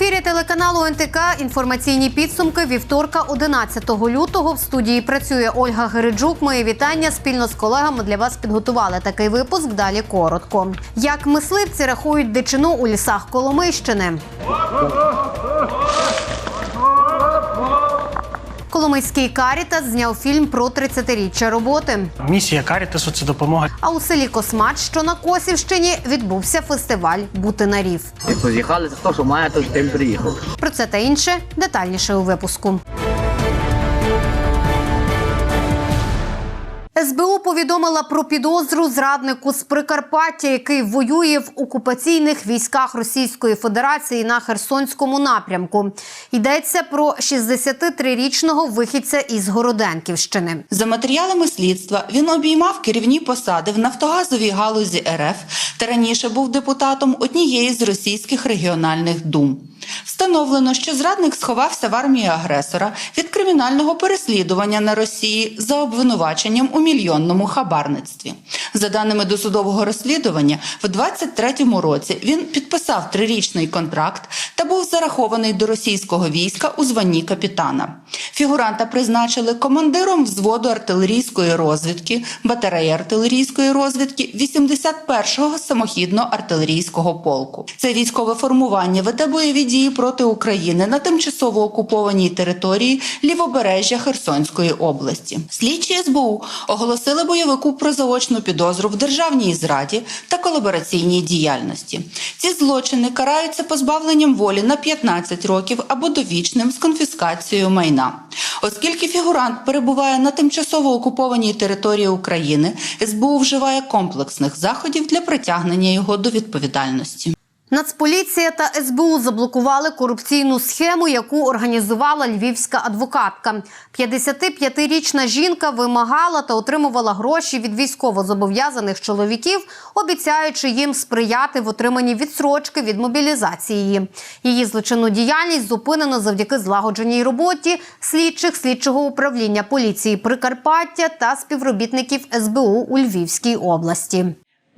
ефірі телеканалу НТК інформаційні підсумки вівторка 11 лютого. В студії працює Ольга Гериджук. Мої вітання спільно з колегами для вас підготували такий випуск. Далі коротко. Як мисливці рахують дичину у лісах Коломийщини. Коломийський Карітас зняв фільм про 30-річчя роботи. Місія Карітасу це допомога. А у селі Космач, що на Косівщині, відбувся фестиваль Бутинарів. на рів. Якщо з'їхали, за хто, що має, то тим приїхав. Про це та інше детальніше у випуску. СБУ повідомила про підозру зраднику з Прикарпаття, який воює в окупаційних військах Російської Федерації на Херсонському напрямку. Йдеться про 63-річного вихідця із Городенківщини. За матеріалами слідства він обіймав керівні посади в нафтогазовій галузі РФ та раніше був депутатом однієї з російських регіональних дум. Встановлено, що зрадник сховався в армії агресора від кримінального переслідування на Росії за обвинуваченням у мільйонному хабарництві. За даними досудового розслідування, в 23-му році він підписав трирічний контракт та був зарахований до російського війська у званні капітана. Фігуранта призначили командиром взводу артилерійської розвідки, батареї артилерійської розвідки 81-го самохідно-артилерійського полку. Це військове формування веде бойові дії проти України на тимчасово окупованій території лівобережжя Херсонської області. Слідчі СБУ оголосили бойовику про заочну підозру в державній зраді та колабораційній діяльності. Ці злочини караються позбавленням волі на 15 років або довічним з конфіскацією майна. Оскільки фігурант перебуває на тимчасово окупованій території України, СБУ вживає комплексних заходів для притягнення його до відповідальності. Нацполіція та СБУ заблокували корупційну схему, яку організувала львівська адвокатка. 55-річна жінка вимагала та отримувала гроші від військовозобов'язаних чоловіків, обіцяючи їм сприяти в отриманні відсрочки від мобілізації. Її злочинну діяльність зупинено завдяки злагодженій роботі слідчих слідчого управління поліції Прикарпаття та співробітників СБУ у Львівській області.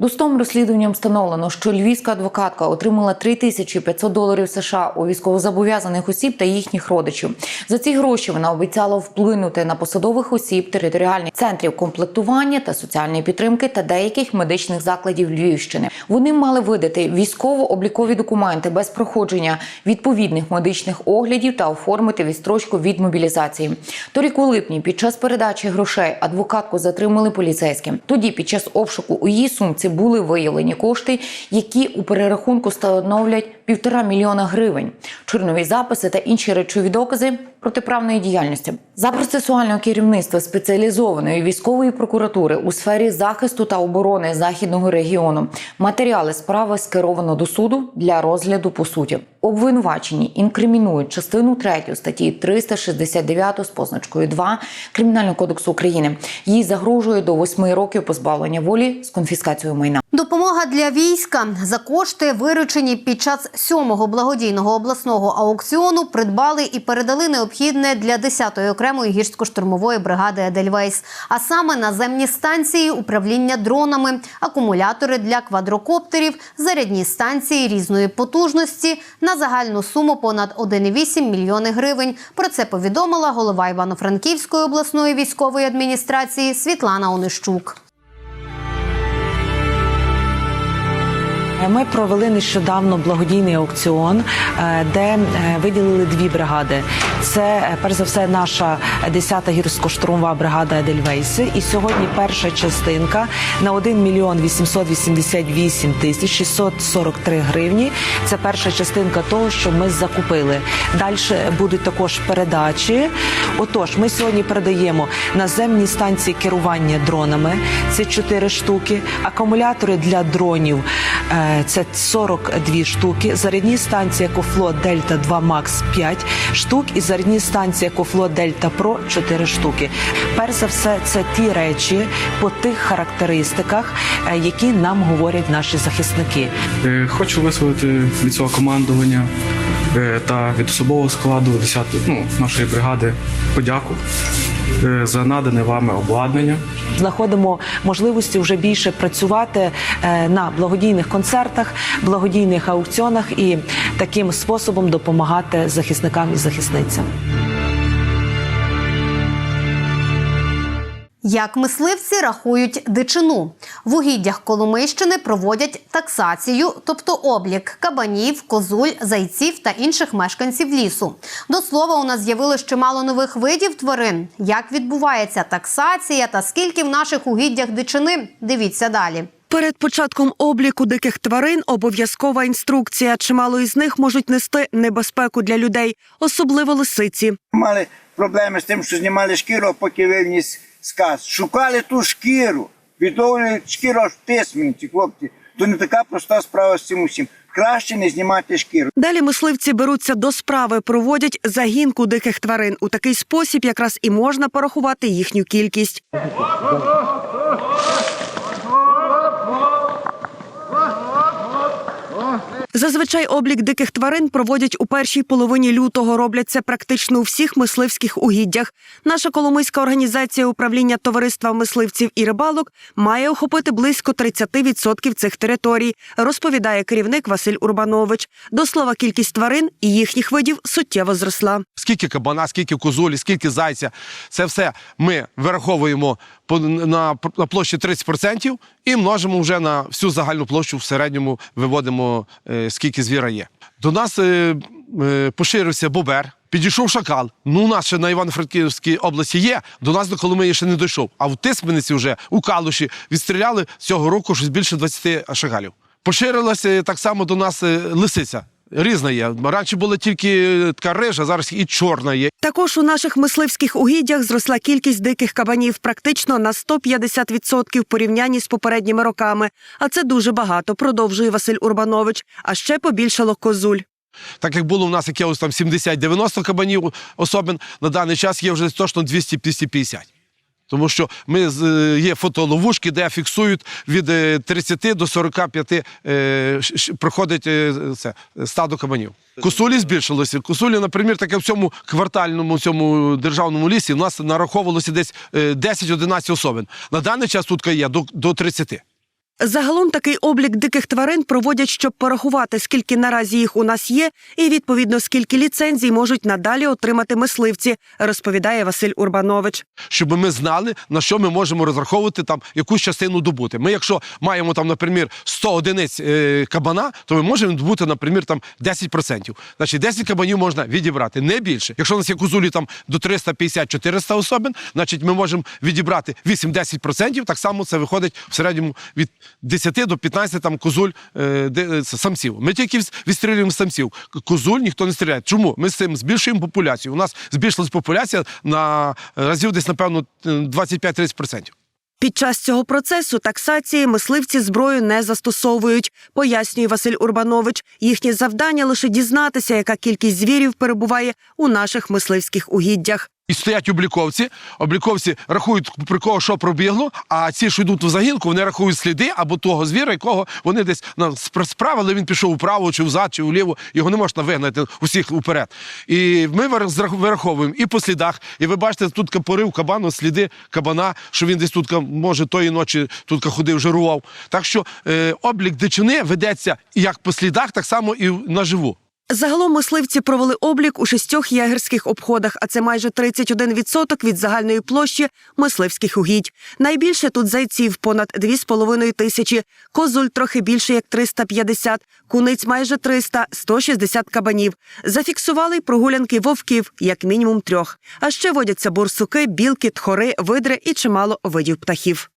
Достовим розслідуванням встановлено, що львівська адвокатка отримала 3500 доларів США у військовозобов'язаних осіб та їхніх родичів. За ці гроші вона обіцяла вплинути на посадових осіб територіальних центрів комплектування та соціальної підтримки та деяких медичних закладів Львівщини. Вони мали видати військово-облікові документи без проходження відповідних медичних оглядів та оформити відстрочку від мобілізації. Торік у липні під час передачі грошей адвокатку затримали поліцейські. Тоді під час обшуку у її сумці були виявлені кошти, які у перерахунку становлять півтора мільйона гривень, чорнові записи та інші речові докази протиправної діяльності. За процесуального керівництва спеціалізованої військової прокуратури у сфері захисту та оборони західного регіону матеріали справи скеровано до суду для розгляду по суті. Обвинувачені інкримінують частину 3 статті 369 з позначкою 2 Кримінального кодексу України. Їй загрожує до 8 років позбавлення волі з конфіскацією майна. Допомога для війська за кошти, виручені під час сьомого благодійного обласного аукціону, придбали і передали необхідне для 10-ї окремої гірсько-штурмової бригади Едельвейс, а саме наземні станції управління дронами, акумулятори для квадрокоптерів, зарядні станції різної потужності на загальну суму понад 1,8 мільйони гривень. Про це повідомила голова Івано-Франківської обласної військової адміністрації Світлана Онищук. Ми провели нещодавно благодійний аукціон, е, де е, виділили дві бригади. Це е, перш за все наша 10-та гірсько-штурмова бригада Едельвейси. І сьогодні перша частинка на 1 мільйон 888 тисяч 643 гривні. Це перша частинка того, що ми закупили. Далі будуть також передачі. Отож, ми сьогодні передаємо наземні станції керування дронами. Це 4 штуки, акумулятори для дронів. Е, Це 42 штуки. Зарядні станції Екофлот Дельта 2 Макс 5 штук і зарядні станції Екофлот Дельта Про 4 штуки. Перш за все, це ті речі по тих характеристиках, е, які нам говорять наші захисники. Е, Хочу висловити від цього командування та від особового складу 10 ну, нашої бригади подяку за надане вами обладнання. Знаходимо можливості вже більше працювати е, на благодійних концертах, благодійних аукціонах і таким способом допомагати захисникам і захисницям. Як мисливці рахують дичину в угіддях Коломийщини проводять таксацію, тобто облік кабанів, козуль, зайців та інших мешканців лісу. До слова, у нас з'явилось чимало нових видів тварин. Як відбувається таксація та скільки в наших угіддях дичини? Дивіться далі. Перед початком обліку диких тварин обов'язкова інструкція. Чимало із них можуть нести небезпеку для людей, особливо лисиці. Мали проблеми з тим, що знімали шкіру, поки вивніс сказ. Шукали ту шкіру, відновлювали шкіру аж тисменці, хлопці. То не така проста справа з цим усім. Краще не знімати шкіру. Далі мисливці беруться до справи, проводять загінку диких тварин. У такий спосіб якраз і можна порахувати їхню кількість. Зазвичай облік диких тварин проводять у першій половині лютого. Роблять це практично у всіх мисливських угіддях. Наша коломийська організація управління товариства мисливців і рибалок має охопити близько 30% цих територій, розповідає керівник Василь Урбанович. До слова, кількість тварин і їхніх видів суттєво зросла. скільки кабана, скільки козулі, скільки зайця. Це все ми вираховуємо по- на, площі 30% і множимо вже на всю загальну площу в середньому виводимо, е, скільки звіра є. До нас е, е, поширився бобер. Підійшов шакал. Ну, у нас ще на Івано-Франківській області є. До нас до Коломиї ще не дійшов. А в Тисмениці вже у Калуші відстріляли цього року щось більше 20 шакалів. Поширилася так само до нас лисиця. Різна є. Раніше була тільки така рижа, зараз і чорна є. Також у наших мисливських угіддях зросла кількість диких кабанів практично на 150% в порівнянні з попередніми роками. А це дуже багато, продовжує Василь Урбанович. А ще побільшало козуль. Так як було у нас якихось там 70-90 кабанів особин, на даний час є вже точно 200-250. Тому що ми е, є фотоловушки, де фіксують від е, 30 до 45 е, проходить е, це стадо кабанів. Косулі збільшилося. Косулі, наприклад, таке в цьому квартальному цьому державному лісі у нас нараховувалося десь е, 10-11 особин. На даний час тут є до, до 30. Загалом такий облік диких тварин проводять, щоб порахувати, скільки наразі їх у нас є, і відповідно скільки ліцензій можуть надалі отримати мисливці, розповідає Василь Урбанович. щоб ми знали, на що ми можемо розраховувати там якусь частину добути. Ми, якщо маємо там, наприклад, 100 одиниць е, кабана, то ми можемо добути, наприклад, там 10%. Значить, 10 кабанів можна відібрати, не більше. Якщо у нас є козулі там до 350-400 особин, значить ми можемо відібрати 8-10%. Так само це виходить в середньому від 10 до 15 там козуль е, де, е, самців. Ми тільки відстрілюємо самців. Козуль ніхто не стріляє. Чому? Ми з цим збільшуємо популяцію. У нас збільшилась популяція на е, разів десь, напевно, е, 25-30%. Під час цього процесу таксації мисливці зброю не застосовують, пояснює Василь Урбанович. Їхнє завдання лише дізнатися, яка кількість звірів перебуває у наших мисливських угіддях. І стоять обліковці. Обліковці рахують при кого що пробігло, а ці, що йдуть в загінку, вони рахують сліди або того звіра, якого вони десь спра- справили, він пішов вправо, чи взад, чи вліво. Його не можна вигнати усіх уперед. І ми вир- вираховуємо і по слідах. І ви бачите, тут порив кабану, сліди кабана, що він десь тут може тої ночі тут ходив, жирував. Так що е, облік дичини ведеться як по слідах, так само і наживу. Загалом мисливці провели облік у шістьох ягерських обходах, а це майже 31% від загальної площі мисливських угідь. Найбільше тут зайців понад 2,5 тисячі, козуль трохи більше як 350, куниць майже 300, 160 кабанів. Зафіксували й прогулянки вовків, як мінімум трьох. А ще водяться борсуки, білки, тхори, видри і чимало видів птахів.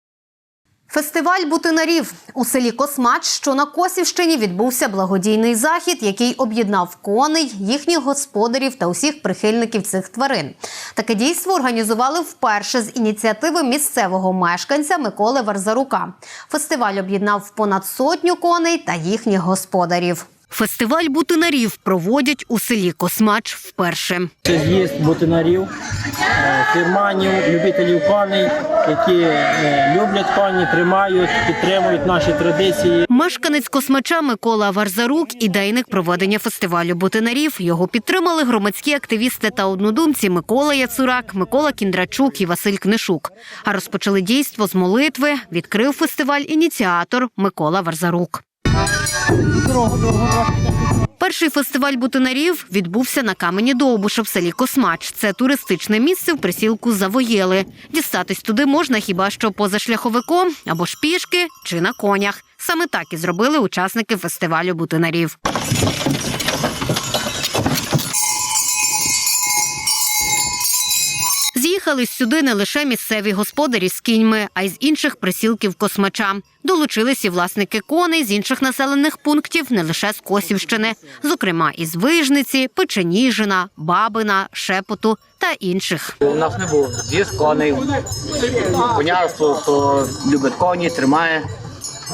Фестиваль бутинарів у селі Космач, що на Косівщині, відбувся благодійний захід, який об'єднав коней, їхніх господарів та усіх прихильників цих тварин. Таке дійство організували вперше з ініціативи місцевого мешканця Миколи Варзарука. Фестиваль об'єднав понад сотню коней та їхніх господарів. Фестиваль бутинарів проводять у селі Космач вперше. Це з'їзд бутинарів, е, фірманів, любителів коней, які е, люблять коні, тримають, підтримують наші традиції. Мешканець Космача Микола Варзарук ідейник проведення фестивалю бутинарів. Його підтримали громадські активісти та однодумці Микола Яцурак, Микола Кіндрачук і Василь Книшук. А розпочали дійство з молитви. Відкрив фестиваль ініціатор Микола Варзарук. Перший фестиваль бутинарів відбувся на камені Довбуша в селі Космач. Це туристичне місце в присілку Завоєли. Дістатись туди можна хіба що позашляховиком або ж пішки чи на конях. Саме так і зробили учасники фестивалю бутинарів. З'їхались сюди не лише місцеві господарі з кіньми, а й з інших присілків космача. Долучились і власники коней з інших населених пунктів, не лише з Косівщини, зокрема із Вижниці, Печеніжина, Бабина, Шепоту та інших. У нас не було зв'язку коней. Понятно, хто любить коні, тримає.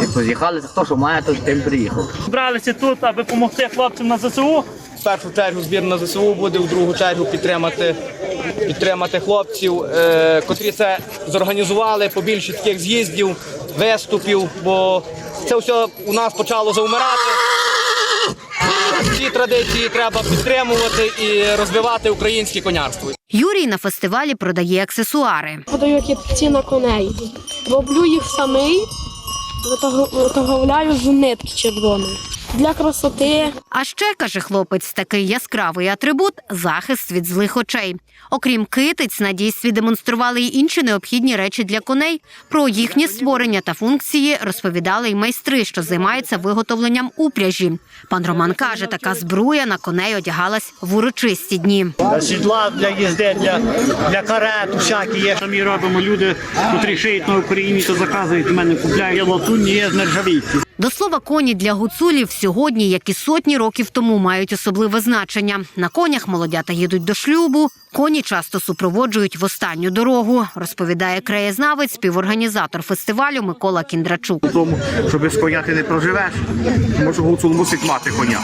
І поз'їхалися, хто що має, то тим приїхав. Збралися тут, аби допомогти хлопцям на ЗСУ. В першу чергу збір на ЗСУ буде, в другу чергу підтримати, підтримати хлопців, е, котрі це зорганізували, побільше таких з'їздів, виступів, бо це все у нас почало заумирати. Ці традиції треба підтримувати і розвивати українське конярство. Юрій на фестивалі продає аксесуари. Подаю кітці на коней. Роблю їх самий, виготовляю з нитки червоної. Для красоти. А ще каже хлопець, такий яскравий атрибут захист від злих очей. Окрім китиць, на дійстві демонстрували й інші необхідні речі для коней. Про їхнє створення та функції розповідали й майстри, що займаються виготовленням упряжі. Пан Роман каже, така збруя на коней одягалась в урочисті дні. Сідла для їзди, для, для карет, всякі є. Самі робимо люди, котрі шиють на Україні, то заказують в мене купляють. Є латунні, є з нержавійки. До слова, коні для гуцулів сьогодні, як і сотні років тому, мають особливе значення. На конях молодята їдуть до шлюбу. Коні часто супроводжують в останню дорогу, розповідає краєзнавець, співорганізатор фестивалю Микола Кіндрачук. тому, що без коня ти не проживеш, тому що гуцул мусить мати коня.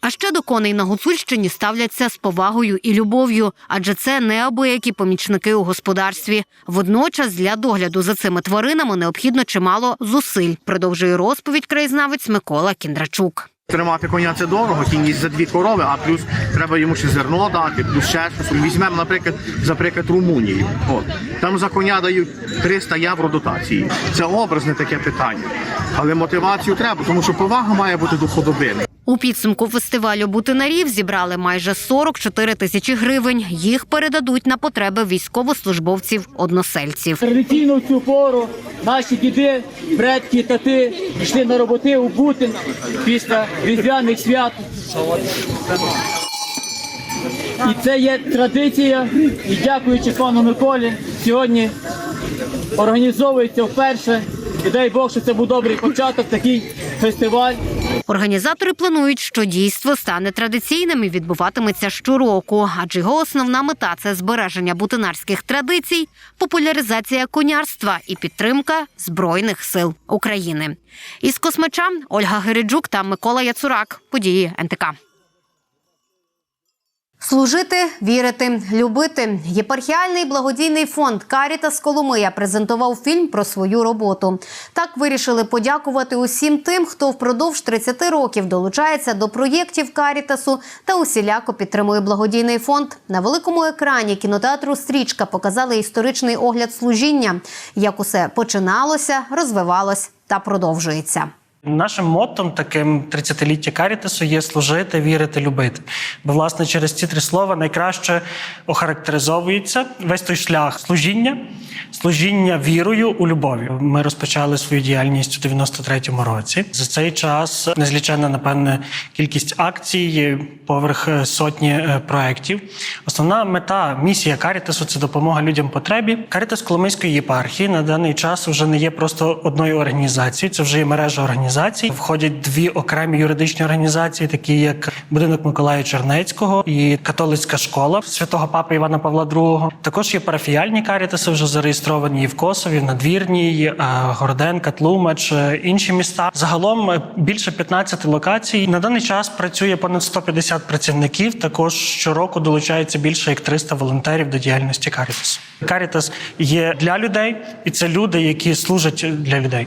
А ще до коней на Гуцульщині ставляться з повагою і любов'ю, адже це неабиякі помічники у господарстві. Водночас для догляду за цими тваринами необхідно чимало зусиль. Продовжує розповідь краєзнавець Микола Кіндрачук. Тримати коня це дорого, кінь їсть за дві корови, а плюс треба йому ще зерно дати, плюс ще щось. Візьмемо, наприклад, за приклад Румунію. От. Там за коня дають 300 євро дотації. Це образне таке питання. Але мотивацію треба, тому що повага має бути до худобини. У підсумку фестивалю бутинарів зібрали майже 44 тисячі гривень. Їх передадуть на потреби військовослужбовців-односельців. Традиційно в цю пору наші діди, предки, тати йшли на роботи у Бутин після різдвяних свят. І це є традиція, і дякуючи пану Миколі, сьогодні організовується вперше. І дай Бог, що це був добрий початок, такий фестиваль. Організатори планують, що дійство стане традиційним і відбуватиметься щороку, адже його основна мета це збереження бутинарських традицій, популяризація конярства і підтримка збройних сил України. Із космача Ольга Гериджук та Микола Яцурак. Події НТК. Служити, вірити, любити. Єпархіальний благодійний фонд Карітас Коломия презентував фільм про свою роботу. Так вирішили подякувати усім тим, хто впродовж 30 років долучається до проєктів Карітасу та усіляко підтримує благодійний фонд. На великому екрані кінотеатру Стрічка показали історичний огляд служіння, як усе починалося, розвивалось та продовжується. Нашим моттом таким 30-ліття Карітасу є служити, вірити, любити. Бо, власне, через ці три слова найкраще охарактеризовується весь той шлях служіння, служіння вірою у любові. Ми розпочали свою діяльність у 93-му році. За цей час незліченна, напевне, кількість акцій, поверх сотні е, проєктів. Основна мета, місія Карітасу це допомога людям потребі. Карітас Коломийської єпархії на даний час вже не є просто одною організацією, це вже є мережа організацій. Організацій. Входять дві окремі юридичні організації, такі як будинок Миколая Чернецького і католицька школа святого папи Івана Павла II. Також є парафіяльні карітаси, вже зареєстровані і в Косові, в Надвірній, е, Городенка, Тлумач, е, інші міста. Загалом е, більше 15 локацій. На даний час працює понад 150 працівників. Також щороку долучається більше як 300 волонтерів до діяльності Карітасу. Карітас є для людей, і це люди, які служать для людей.